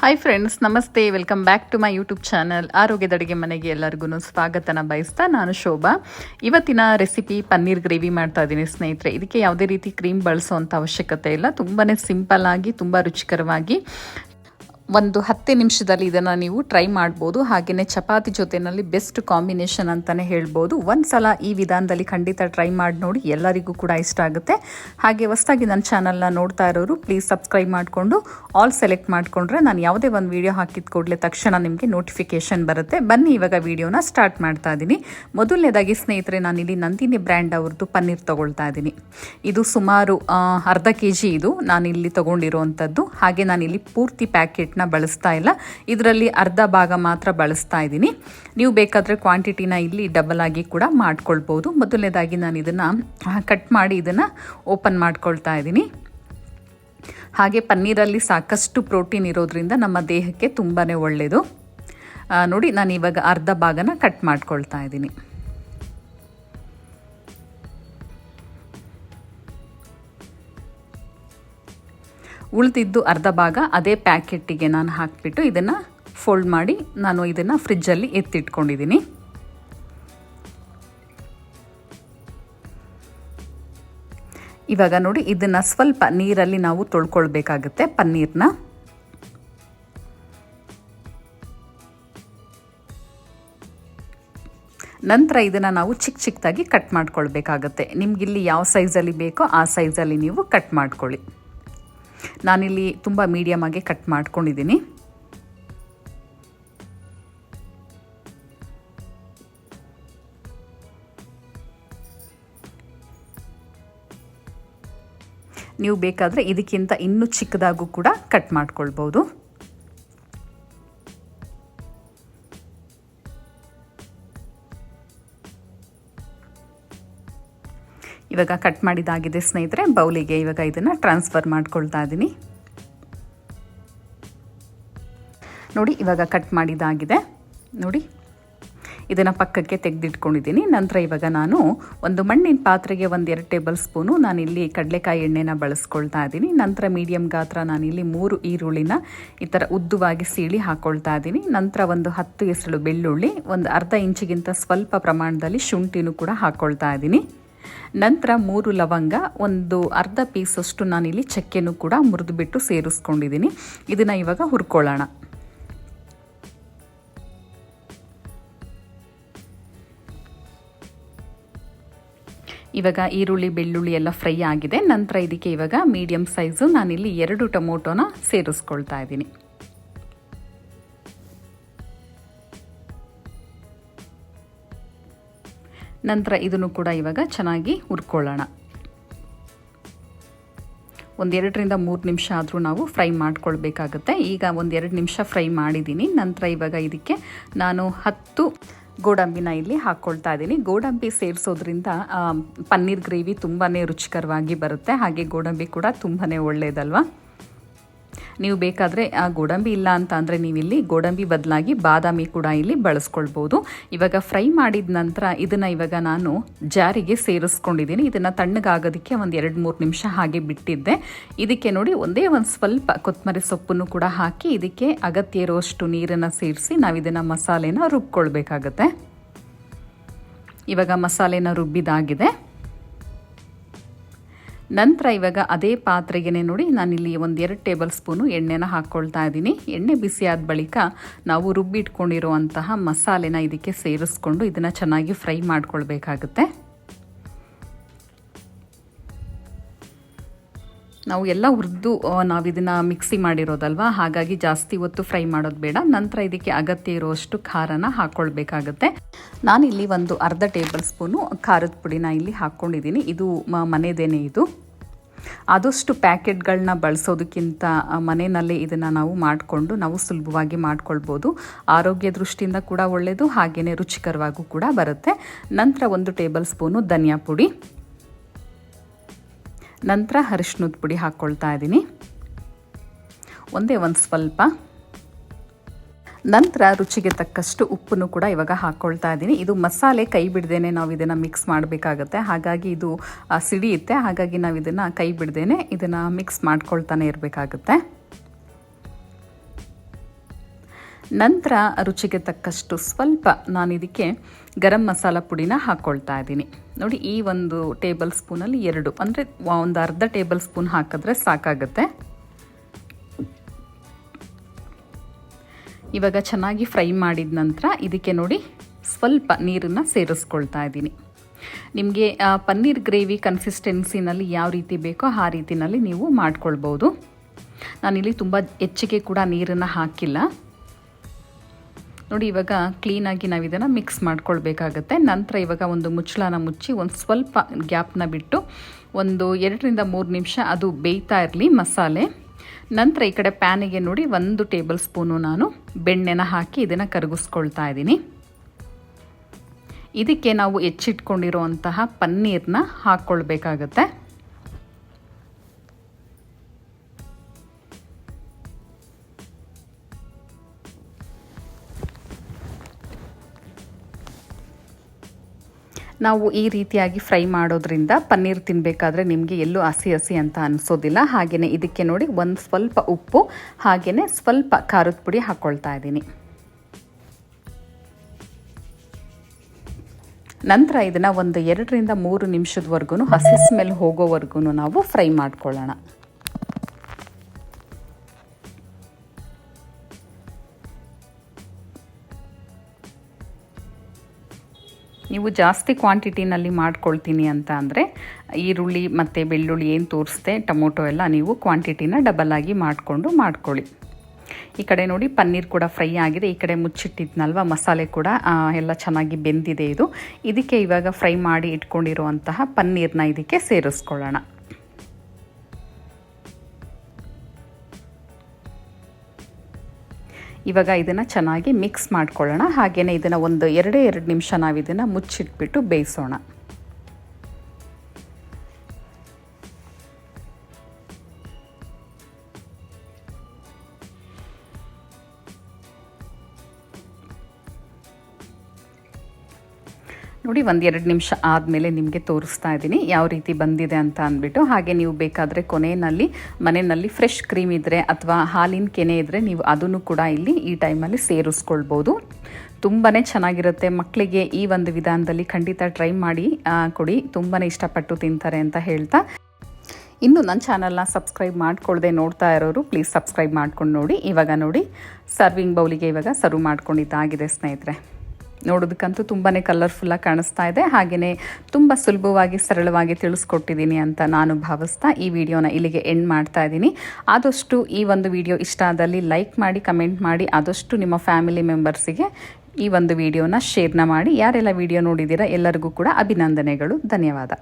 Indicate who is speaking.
Speaker 1: Hi friends ನಮಸ್ತೆ welcome back to my YouTube channel ಆರೋಗ್ಯದ ಅಡುಗೆ ಮನೆಗೆ ಎಲ್ಲರಿಗೂ ಸ್ವಾಗತನ ಬಯಸ್ತಾ ನಾನು ಶೋಭಾ. ಇವತ್ತಿನ ರೆಸಿಪಿ ಪನ್ನೀರ್ ಗ್ರೇವಿ ಮಾಡ್ತಾ ಇದ್ದೀನಿ ಸ್ನೇಹಿತರೆ. ಇದಕ್ಕೆ ಯಾವುದೇ ರೀತಿ ಕ್ರೀಮ್ ಬಳಸುವಂಥ ಅವಶ್ಯಕತೆ ಇಲ್ಲ. ತುಂಬಾ ಸಿಂಪಲ್ ಆಗಿ, ತುಂಬ ರುಚಿಕರವಾಗಿ ಒಂದು ಹತ್ತು ನಿಮಿಷದಲ್ಲಿ ಇದನ್ನು ನೀವು ಟ್ರೈ ಮಾಡ್ಬೋದು. ಹಾಗೆಯೇ ಚಪಾತಿ ಜೊತೆಯಲ್ಲಿ ಬೆಸ್ಟ್ ಕಾಂಬಿನೇಷನ್ ಅಂತಲೇ ಹೇಳ್ಬೋದು. ಒಂದು ಸಲ ಈ ವಿಧಾನದಲ್ಲಿ ಖಂಡಿತ ಟ್ರೈ ಮಾಡಿ ನೋಡಿ, ಎಲ್ಲರಿಗೂ ಕೂಡ ಇಷ್ಟ ಆಗುತ್ತೆ. ಹಾಗೆ ಹೊಸದಾಗಿ ನನ್ನ ಚಾನಲ್ನ ನೋಡ್ತಾ ಇರೋರು ಪ್ಲೀಸ್ ಸಬ್ಸ್ಕ್ರೈಬ್ ಮಾಡಿಕೊಂಡು ಆಲ್ ಸೆಲೆಕ್ಟ್ ಮಾಡಿಕೊಂಡ್ರೆ ನಾನು ಯಾವುದೇ ಒಂದು ವೀಡಿಯೋ ಹಾಕಿದ ಕೂಡಲೇ ತಕ್ಷಣ ನಿಮಗೆ ನೋಟಿಫಿಕೇಷನ್ ಬರುತ್ತೆ. ಬನ್ನಿ, ಇವಾಗ ವೀಡಿಯೋನ ಸ್ಟಾರ್ಟ್ ಮಾಡ್ತಾ ಇದ್ದೀನಿ ಮೊದಲನೇದಾಗಿ ಸ್ನೇಹಿತರೆ ನಾನಿಲ್ಲಿ ನಂದಿನಿ ಬ್ರ್ಯಾಂಡ್ ಅವ್ರದ್ದು ಪನ್ನೀರ್ ತೊಗೊಳ್ತಾ ಇದ್ದೀನಿ ಇದು ಸುಮಾರು ಅರ್ಧ ಕೆ ಜಿ ಇದು ನಾನಿಲ್ಲಿ ತೊಗೊಂಡಿರುವಂಥದ್ದು ಹಾಗೆ ನಾನಿಲ್ಲಿ ಪೂರ್ತಿ ಪ್ಯಾಕೆಟ್ನ ಬಳಸ್ತಾ ಇಲ್ಲ. ಇದರಲ್ಲಿ ಅರ್ಧ ಭಾಗ ಮಾತ್ರ ಬಳಸ್ತಾ ಇದ್ದೀನಿ. ನೀವು ಬೇಕಾದರೆ ಕ್ವಾಂಟಿಟಿನ ಇಲ್ಲಿ ಡಬಲ್ ಆಗಿ ಕೂಡ ಮಾಡ್ಕೊಳ್ಬೋದು. ಮೊದಲನೇದಾಗಿ ನಾನು ಇದನ್ನು ಕಟ್ ಮಾಡಿ ಇದನ್ನು ಓಪನ್ ಮಾಡ್ಕೊಳ್ತಾ ಇದ್ದೀನಿ. ಹಾಗೆ ಪನ್ನೀರಲ್ಲಿ ಸಾಕಷ್ಟು ಪ್ರೋಟೀನ್ ಇರೋದ್ರಿಂದ ನಮ್ಮ ದೇಹಕ್ಕೆ ತುಂಬಾ ಒಳ್ಳೆಯದು ನೋಡಿ, ನಾನು ಇವಾಗ ಅರ್ಧ ಭಾಗನ ಕಟ್ ಮಾಡ್ಕೊಳ್ತಾ ಇದ್ದೀನಿ. ಉಳಿದಿದ್ದು ಅರ್ಧ ಭಾಗ ಅದೇ ಪ್ಯಾಕೆಟ್ಟಿಗೆ ನಾನು ಹಾಕಿಬಿಟ್ಟು ಇದನ್ನು ಫೋಲ್ಡ್ ಮಾಡಿ ನಾನು ಇದನ್ನು ಫ್ರಿಜ್ಜಲ್ಲಿ ಎತ್ತಿಟ್ಕೊಂಡಿದ್ದೀನಿ. ಇವಾಗ ನೋಡಿ, ಇದನ್ನು ಸ್ವಲ್ಪ ನೀರಲ್ಲಿ ನಾವು ತೊಳ್ಕೊಳ್ಬೇಕಾಗುತ್ತೆ ಪನ್ನೀರ್ನ. ನಂತರ ಇದನ್ನು ನಾವು ಚಿಕ್ಕ ಚಿಕ್ಕದಾಗಿ ಕಟ್ ಮಾಡ್ಕೊಳ್ಬೇಕಾಗತ್ತೆ. ನಿಮಗಿಲ್ಲಿ ಯಾವ ಸೈಜಲ್ಲಿ ಬೇಕೋ ಆ ಸೈಜಲ್ಲಿ ನೀವು ಕಟ್ ಮಾಡ್ಕೊಳ್ಳಿ. ನಾನಿಲ್ಲಿ ತುಂಬ ಮೀಡಿಯಮ್ ಆಗಿ ಕಟ್ ಮಾಡ್ಕೊಂಡಿದ್ದೀನಿ. ನೀವು ಬೇಕಾದರೆ ಇದಕ್ಕಿಂತ ಇನ್ನೂ ಚಿಕ್ಕದಾಗೂ ಕೂಡ ಕಟ್ ಮಾಡ್ಕೊಳ್ಬೋದು. ಇವಾಗ ಕಟ್ ಮಾಡಿದಾಗಿದೆ ಸ್ನೇಹಿತರೆ, ಬೌಲಿಗೆ ಇವಾಗ ಇದನ್ನು ಟ್ರಾನ್ಸ್ಫರ್ ಮಾಡ್ಕೊಳ್ತಾ ಇದ್ದೀನಿ ನೋಡಿ, ಇವಾಗ ಕಟ್ ಮಾಡಿದಾಗಿದೆ ನೋಡಿ, ಇದನ್ನು ಪಕ್ಕಕ್ಕೆ ತೆಗೆದಿಟ್ಕೊಂಡಿದ್ದೀನಿ. ನಂತರ ಇವಾಗ ನಾನು ಒಂದು ಮಣ್ಣಿನ ಪಾತ್ರೆಗೆ ಒಂದು ಎರಡು ಟೇಬಲ್ ಸ್ಪೂನು ನಾನಿಲ್ಲಿ ಕಡಲೆಕಾಯಿ ಎಣ್ಣೆನ ಬಳಸ್ಕೊಳ್ತಾ ಇದ್ದೀನಿ ನಂತರ ಮೀಡಿಯಮ್ ಗಾತ್ರ ನಾನಿಲ್ಲಿ ಮೂರು ಈರುಳ್ಳಿನ ಈ ಥರ ಉದ್ದುವಾಗಿ ಸೀಳಿ ಹಾಕ್ಕೊಳ್ತಾ ಇದ್ದೀನಿ ನಂತರ ಒಂದು ಹತ್ತು ಎಸಳು ಬೆಳ್ಳುಳ್ಳಿ, ಒಂದು ಅರ್ಧ ಇಂಚಿಗಿಂತ ಸ್ವಲ್ಪ ಪ್ರಮಾಣದಲ್ಲಿ ಶುಂಠಿನೂ ಕೂಡ ಹಾಕ್ಕೊಳ್ತಾ ಇದ್ದೀನಿ ನಂತರ ಮೂರು ಲವಂಗ, ಒಂದು ಅರ್ಧ ಪೀಸಷ್ಟು ನಾನಿಲ್ಲಿ ಚಕ್ಕೆನೂ ಕೂಡ ಮುರಿದುಬಿಟ್ಟು ಸೇರಿಸ್ಕೊಂಡಿದ್ದೀನಿ. ಇದನ್ನು ಇವಾಗ ಹುರ್ಕೊಳ್ಳೋಣ. ಇವಾಗ ಈರುಳ್ಳಿ, ಬೆಳ್ಳುಳ್ಳಿ ಎಲ್ಲ ಫ್ರೈ ಆಗಿದೆ. ನಂತರ ಇದಕ್ಕೆ ಇವಾಗ ಮೀಡಿಯಮ್ ಸೈಜು ನಾನಿಲ್ಲಿ ಎರಡು ಟೊಮೊಟೊನ ಸೇರಿಸ್ಕೊಳ್ತಾ ಇದ್ದೀನಿ. ನಂತರ ಇದನ್ನು ಕೂಡ ಇವಾಗ ಚೆನ್ನಾಗಿ ಹುರ್ಕೊಳ್ಳೋಣ. ಒಂದೆರಡರಿಂದ ಮೂರು ನಿಮಿಷ ಆದರೂ ನಾವು ಫ್ರೈ ಮಾಡ್ಕೊಳ್ಬೇಕಾಗತ್ತೆ. ಈಗ ಒಂದೆರಡು ನಿಮಿಷ ಫ್ರೈ ಮಾಡಿದ್ದೀನಿ ನಂತರ ಇವಾಗ ಇದಕ್ಕೆ ನಾನು ಹತ್ತು ಗೋಡಂಬಿನ ಇಲ್ಲಿ ಹಾಕ್ಕೊಳ್ತಾ ಇದ್ದೀನಿ ಗೋಡಂಬಿ ಸೇರಿಸೋದ್ರಿಂದ ಪನ್ನೀರ್ ಗ್ರೇವಿ ತುಂಬಾ ರುಚಿಕರವಾಗಿ ಬರುತ್ತೆ. ಹಾಗೆ ಗೋಡಂಬಿ ಕೂಡ ತುಂಬಾ ಒಳ್ಳೆಯದಲ್ವಾ ನೀವು ಬೇಕಾದರೆ, ಆ, ಗೋಡಂಬಿ ಇಲ್ಲ ಅಂತ ಅಂದರೆ ನೀವಿಲ್ಲಿ ಗೋಡಂಬಿ ಬದಲಾಗಿ ಬಾದಾಮಿ ಕೂಡ ಇಲ್ಲಿ ಬಳಸ್ಕೊಳ್ಬೋದು. ಇವಾಗ ಫ್ರೈ ಮಾಡಿದ ನಂತರ ಇದನ್ನು ಇವಾಗ ನಾನು ಜಾರಿಗೆ ಸೇರಿಸ್ಕೊಂಡಿದ್ದೀನಿ. ಇದನ್ನು ತಣ್ಣಗಾಗೋದಕ್ಕೆ ಒಂದು ಎರಡು ಮೂರು ನಿಮಿಷ ಹಾಗೆ ಬಿಟ್ಟಿದ್ದೆ. ಇದಕ್ಕೆ ನೋಡಿ ಒಂದೇ ಒಂದು ಸ್ವಲ್ಪ ಕೊತ್ತಂಬರಿ ಸೊಪ್ಪನ್ನು ಕೂಡ ಹಾಕಿ ಇದಕ್ಕೆ ಅಗತ್ಯ ಇರುವಷ್ಟು ನೀರನ್ನು ಸೇರಿಸಿ ನಾವು ಇದನ್ನು ಮಸಾಲೆನ ರುಬ್ಕೊಳ್ಬೇಕಾಗತ್ತೆ. ಇವಾಗ ಮಸಾಲೆನ ರುಬ್ಬಿದಾಗಿದೆ. ನಂತರ ಇವಾಗ ಅದೇ ಪಾತ್ರೆಗೆ ನೋಡಿ ನಾನಿಲ್ಲಿ ಒಂದು ಎರಡು ಟೇಬಲ್ ಸ್ಪೂನು ಎಣ್ಣೆನ ಹಾಕ್ಕೊಳ್ತಾ ಇದ್ದೀನಿ. ಎಣ್ಣೆ ಬಿಸಿ ಆದ ಬಳಿಕ ನಾವು ರುಬ್ಬಿಟ್ಕೊಂಡಿರುವಂತಹ ಮಸಾಲೆನ ಇದಕ್ಕೆ ಸೇರಿಸ್ಕೊಂಡು ಇದನ್ನು ಚೆನ್ನಾಗಿ ಫ್ರೈ ಮಾಡ್ಕೊಳ್ಬೇಕಾಗುತ್ತೆ. ನಾವು ಎಲ್ಲ ಹುರಿದು ನಾವು ಇದನ್ನು ಮಿಕ್ಸಿ ಮಾಡಿರೋದಲ್ವಾ? ಹಾಗಾಗಿ ಜಾಸ್ತಿ ಹೊತ್ತು ಫ್ರೈ ಮಾಡೋದು ಬೇಡ. ನಂತರ ಇದಕ್ಕೆ ಅಗತ್ಯ ಇರುವಷ್ಟು ಖಾರನ ಹಾಕ್ಕೊಳ್ಬೇಕಾಗತ್ತೆ ನಾನಿಲ್ಲಿ ಒಂದು ಅರ್ಧ ಟೇಬಲ್ ಸ್ಪೂನು ಖಾರದ ಪುಡಿನ ಇಲ್ಲಿ ಹಾಕ್ಕೊಂಡಿದ್ದೀನಿ ಇದು ಮನೆದೇನೆ ಇದು. ಆದಷ್ಟು ಪ್ಯಾಕೆಟ್ಗಳನ್ನ ಬಳಸೋದಕ್ಕಿಂತ ಮನೆಯಲ್ಲೇ ಇದನ್ನು ನಾವು ಮಾಡಿಕೊಂಡು, ನಾವು ಸುಲಭವಾಗಿ ಮಾಡ್ಕೊಳ್ಬೋದು. ಆರೋಗ್ಯ ದೃಷ್ಟಿಯಿಂದ ಕೂಡ ಒಳ್ಳೆಯದು ಹಾಗೆಯೇ ರುಚಿಕರವಾಗೂ ಕೂಡ ಬರುತ್ತೆ. ನಂತರ ಒಂದು ಟೇಬಲ್ ಸ್ಪೂನು ಧನಿಯಾ ಪುಡಿ. ನಂತರ ಅರಿಶಿನದ ಪುಡಿ ಹಾಕ್ಕೊಳ್ತಾ ಇದ್ದೀನಿ. ಒಂದೇ ಒಂದು ಸ್ವಲ್ಪ. ನಂತರ ರುಚಿಗೆ ತಕ್ಕಷ್ಟು ಉಪ್ಪನ್ನು ಕೂಡ ಇವಾಗ ಹಾಕ್ಕೊಳ್ತಾ ಇದ್ದೀನಿ. ಇದು ಮಸಾಲೆ ಕೈ ಬಿಡ್ದೇನೆ ನಾವು ಇದನ್ನು ಮಿಕ್ಸ್ ಮಾಡಬೇಕಾಗತ್ತೆ. ಹಾಗಾಗಿ ಇದು ಸಿಡಿಯುತ್ತೆ ಹಾಗಾಗಿ ನಾವು ಇದನ್ನು ಕೈ ಬಿಡ್ದೇನೆ ಇದನ್ನು ಮಿಕ್ಸ್ ಮಾಡ್ಕೊಳ್ತಾನೆ ಇರಬೇಕಾಗುತ್ತೆ. ನಂತರ ರುಚಿಗೆ ತಕ್ಕಷ್ಟು ಸ್ವಲ್ಪ ನಾನು ಇದಕ್ಕೆ ಗರಂ ಮಸಾಲ ಪುಡಿನ ಹಾಕ್ಕೊಳ್ತಾ ಇದ್ದೀನಿ. ನೋಡಿ, ಈ ಒಂದು ಟೇಬಲ್ ಸ್ಪೂನಲ್ಲಿ ಎರಡು, ಅಂದರೆ ಒಂದು ಅರ್ಧ ಟೇಬಲ್ ಸ್ಪೂನ್ ಹಾಕಿದ್ರೆ ಸಾಕಾಗುತ್ತೆ. ಇವಾಗ ಚೆನ್ನಾಗಿ ಫ್ರೈ ಮಾಡಿದ ನಂತರ ಇದಕ್ಕೆ ನೋಡಿ ಸ್ವಲ್ಪ ನೀರನ್ನು ಸೇರಿಸ್ಕೊಳ್ತಾ ಇದ್ದೀನಿ. ನಿಮಗೆ ಪನ್ನೀರ್ ಗ್ರೇವಿ ಕನ್ಸಿಸ್ಟೆನ್ಸಿನಲ್ಲಿ ಯಾವ ರೀತಿ ಬೇಕೋ ಆ ರೀತಿನಲ್ಲಿ ನೀವು ಮಾಡ್ಕೊಳ್ಬೋದು. ನಾನಿಲ್ಲಿ ತುಂಬ ಹೆಚ್ಚಿಗೆ ಕೂಡ ನೀರನ್ನು ಹಾಕಿಲ್ಲ. ನೋಡಿ, ಇವಾಗ ಕ್ಲೀನಾಗಿ ನಾವು ಇದನ್ನು ಮಿಕ್ಸ್ ಮಾಡ್ಕೊಳ್ಬೇಕಾಗತ್ತೆ. ನಂತರ ಇವಾಗ ಒಂದು ಮುಚ್ಚಳನ ಮುಚ್ಚಿ ಒಂದು ಸ್ವಲ್ಪ ಗ್ಯಾಪ್ನ ಬಿಟ್ಟು ಒಂದು ಎರಡರಿಂದ ಮೂರು ನಿಮಿಷ ಅದು ಬೇಯ್ತಾ ಇರಲಿ ಮಸಾಲೆ. ನಂತರ ಈ ಕಡೆ ಪ್ಯಾನಿಗೆ ನೋಡಿ ಒಂದು ಟೇಬಲ್ ಸ್ಪೂನು ನಾನು ಬೆಣ್ಣೆನ ಹಾಕಿ ಇದನ್ನು ಕರಗಿಸ್ಕೊಳ್ತಾ ಇದ್ದೀನಿ. ಇದಕ್ಕೆ ನಾವು ಹೆಚ್ಚಿಟ್ಕೊಂಡಿರುವಂತಹ ಪನ್ನೀರನ್ನ ಹಾಕ್ಕೊಳ್ಬೇಕಾಗತ್ತೆ. ನಾವು ಈ ರೀತಿಯಾಗಿ ಫ್ರೈ ಮಾಡೋದ್ರಿಂದ ಪನ್ನೀರ್ ತಿನ್ನಬೇಕಾದ್ರೆ ನಿಮಗೆ ಎಲ್ಲೂ ಹಸಿ ಹಸಿ ಅಂತ ಅನಿಸೋದಿಲ್ಲ. ಹಾಗೆಯೇ ಇದಕ್ಕೆ ನೋಡಿ ಒಂದು ಸ್ವಲ್ಪ ಉಪ್ಪು ಹಾಗೆಯೇ ಸ್ವಲ್ಪ ಖಾರದ ಪುಡಿ ಹಾಕ್ಕೊಳ್ತಾ ಇದ್ದೀನಿ. ನಂತರ ಇದನ್ನು ಒಂದು ಎರಡರಿಂದ ಮೂರು ನಿಮಿಷದವರೆಗೂ ಹಸಿ ಸ್ಮೆಲ್ ಹೋಗೋವರೆಗೂ ನಾವು ಫ್ರೈ ಮಾಡ್ಕೊಳ್ಳೋಣ. ನೀವು ಜಾಸ್ತಿ ಕ್ವಾಂಟಿಟಿನಲ್ಲಿ ಮಾಡ್ಕೊಳ್ತೀನಿ ಅಂತ ಅಂದರೆ ಈರುಳ್ಳಿ ಮತ್ತು ಬೆಳ್ಳುಳ್ಳಿ ಏನು ತೋರಿಸ್ದೆ, ಟೊಮೊಟೊ ಎಲ್ಲ ನೀವು ಕ್ವಾಂಟಿಟಿನ ಡಬಲ್ ಆಗಿ ಮಾಡಿಕೊಂಡು ಮಾಡ್ಕೊಳ್ಳಿ. ಈ ಕಡೆ ನೋಡಿ ಪನ್ನೀರ್ ಕೂಡ ಫ್ರೈ ಆಗಿದೆ. ಈ ಕಡೆ ಮುಚ್ಚಿಟ್ಟಿದ್ನಲ್ವ, ಮಸಾಲೆ ಕೂಡ ಎಲ್ಲ ಚೆನ್ನಾಗಿ ಬೆಂದಿದೆ ಇದು. ಇದಕ್ಕೆ ಇವಾಗ ಫ್ರೈ ಮಾಡಿ ಇಟ್ಕೊಂಡಿರುವಂತಹ ಪನ್ನೀರ್ನ ಇದಕ್ಕೆ ಸೇರಿಸ್ಕೊಳ್ಳೋಣ. ಇವಾಗ ಇದನ್ನು ಚೆನ್ನಾಗಿ ಮಿಕ್ಸ್ ಮಾಡ್ಕೊಳ್ಳೋಣ. ಹಾಗೆಯೇ ಇದನ್ನು ಒಂದು ಎರಡೇ ಎರಡು ನಿಮಿಷ ನಾವು ಇದನ್ನು ಮುಚ್ಚಿಟ್ಬಿಟ್ಟು ಬೇಯಿಸೋಣ. ನೋಡಿ ಒಂದು ಎರಡು ನಿಮಿಷ ಆದಮೇಲೆ ನಿಮಗೆ ತೋರಿಸ್ತಾ ಇದ್ದೀನಿ ಯಾವ ರೀತಿ ಬಂದಿದೆ ಅಂತ ಅಂದ್ಬಿಟ್ಟು. ಹಾಗೆ ನೀವು ಬೇಕಾದರೆ ಕೊನೆಯಲ್ಲಿ, ಮನೆಯಲ್ಲಿ ಫ್ರೆಶ್ ಕ್ರೀಮ್ ಇದ್ದರೆ ಅಥವಾ ಹಾಲಿನ ಕೆನೆ ಇದ್ದರೆ ನೀವು ಅದನ್ನು ಕೂಡ ಇಲ್ಲಿ ಈ ಟೈಮಲ್ಲಿ ಸೇರಿಸ್ಕೊಳ್ಬೋದು. ತುಂಬಾ ಚೆನ್ನಾಗಿರುತ್ತೆ. ಮಕ್ಕಳಿಗೆ ಈ ಒಂದು ವಿಧಾನದಲ್ಲಿ ಖಂಡಿತ ಟ್ರೈ ಮಾಡಿ ಕೊಡಿ. ತುಂಬಾ ಇಷ್ಟಪಟ್ಟು ತಿಂತಾರೆ ಅಂತ ಹೇಳ್ತಾ. ಇನ್ನು ನನ್ನ ಚಾನಲ್ನ ಸಬ್ಸ್ಕ್ರೈಬ್ ಮಾಡ್ಕೊಳ್ಳದೆ ನೋಡ್ತಾ ಇರೋರು ಪ್ಲೀಸ್ ಸಬ್ಸ್ಕ್ರೈಬ್ ಮಾಡ್ಕೊಂಡು ನೋಡಿ. ಇವಾಗ ನೋಡಿ ಸರ್ವಿಂಗ್ ಬೌಲಿಗೆ ಇವಾಗ ಸರ್ವ್ ಮಾಡ್ಕೊಂಡಿದ್ದಾಗಿದೆ ಸ್ನೇಹಿತರೆ. ನೋಡೋದಕ್ಕಂತೂ ತುಂಬಾ ಕಲರ್ಫುಲ್ಲಾಗಿ ಕಾಣಿಸ್ತಾ ಇದೆ. ಹಾಗೆಯೇ ತುಂಬ ಸುಲಭವಾಗಿ ಸರಳವಾಗಿ ತಿಳಿಸ್ಕೊಟ್ಟಿದ್ದೀನಿ ಅಂತ ನಾನು ಭಾವಿಸ್ತಾ ಈ ವಿಡಿಯೋನ ಇಲ್ಲಿಗೆ ಎಂಡ್ ಮಾಡ್ತಾ ಇದ್ದೀನಿ. ಆದಷ್ಟು ಈ ಒಂದು ವಿಡಿಯೋ ಇಷ್ಟ ಆದಲ್ಲಿ ಲೈಕ್ ಮಾಡಿ ಕಮೆಂಟ್ ಮಾಡಿ, ಆದಷ್ಟು ನಿಮ್ಮ ಫ್ಯಾಮಿಲಿ ಮೆಂಬರ್ಸಿಗೆ ಈ ಒಂದು ವಿಡಿಯೋನ ಶೇರ್ನ ಮಾಡಿ. ಯಾರೆಲ್ಲ ವಿಡಿಯೋ ನೋಡಿದ್ದೀರಾ ಎಲ್ಲರಿಗೂ ಕೂಡ ಅಭಿನಂದನೆಗಳು. ಧನ್ಯವಾದ.